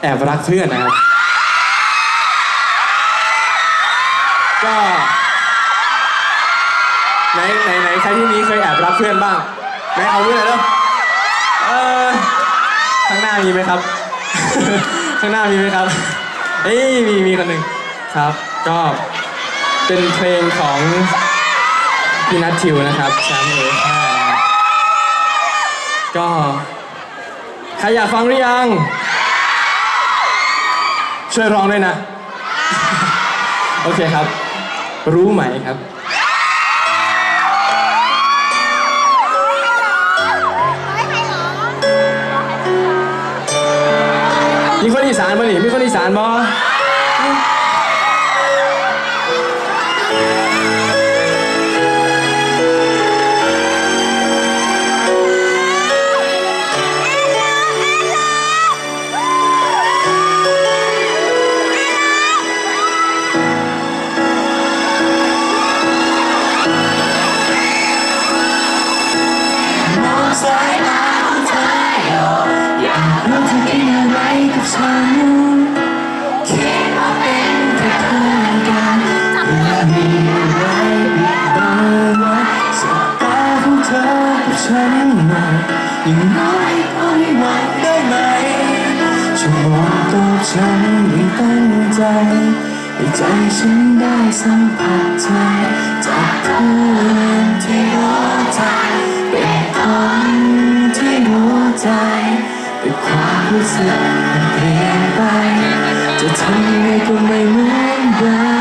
แอบรักเพื่อนนะครับ ก็ไหนไหนไหนใครที่นี้เคยแอบรักเพื่อนบ้างไหนเอาเพื่อนเลยเร็วเออข้างหน้ามีไหมครับ ข้างหน้ามีไหมครับเอ้ยมีมีคนหนึ่งครับ ก็เป็นเพลงของพี่นัททิวนะครับแชมป์เอห้าก็ใครอยากฟังหรือยัง ช่วยร้องด้วยนะ โอเคครับ รู้ไหมครับ มีคนอีสานบ่นี่มีคนอีสาน บ่อย่างน้อยก็ให้มองได้ไหมช่วยมองตัวฉันอย่างตั้งใจให้ใจฉันได้สัมผัสใจจากเพื่อนที่รู้ใจเป็นคนที่รู้ใจแต่ความรู้สึกมันเปลี่ยนไปจะทำยังไงก็ไม่เหมือนเดิม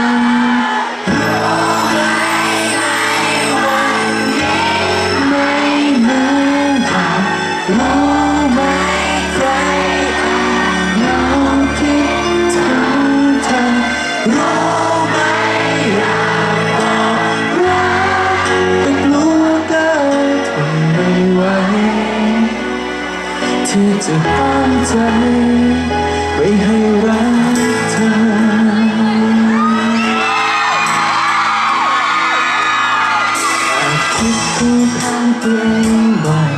ใจไม่ให้รักเธอ คิดคูข้างตัวเองบ่อย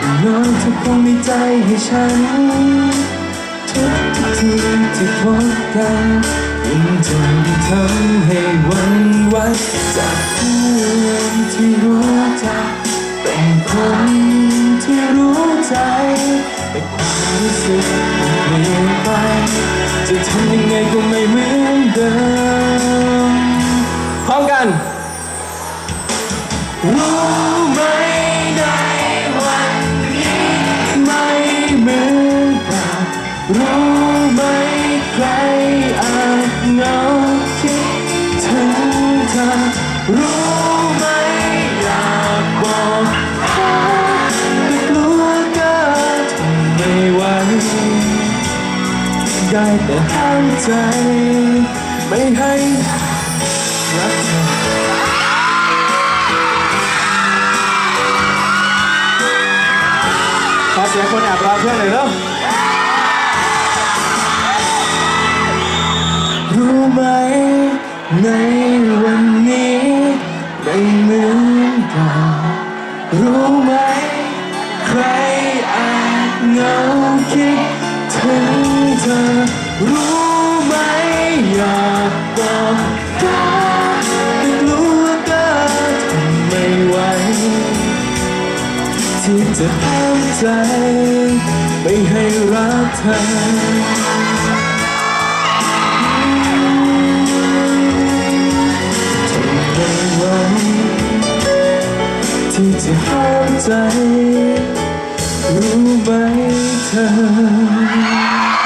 อย่างน้อยเธอคงมีใจให้ฉัน ทุกทุกทีที่พบกันยังจะได้ทำให้วันไหวจากเพื่อนที่รู้จักเป็นคน พร้อมกัน รู้ไหมในวันนี้ไม่เหมือนเก่ารู้ไหมใครอาจเหงาคิดถึงเธอรู้ไหมอยากบอกเขาแต่กลัวเกินทนไม่ไหวได้แต่ห้ามใจ ไม่ให้รักเธอขอเสียงคนแอบรอเพื่อนหน่อยเร็วรู้ไหมในวันนี้ไม่เหมือนเก่ารู้ไหม ใครอาจเหงาคิดถึงเธอรู้ ที่จะห้ามใจ ไม่ให้รักเธอทนไม่ไหวที่จะห้ามใจ รู้ไหมเธอ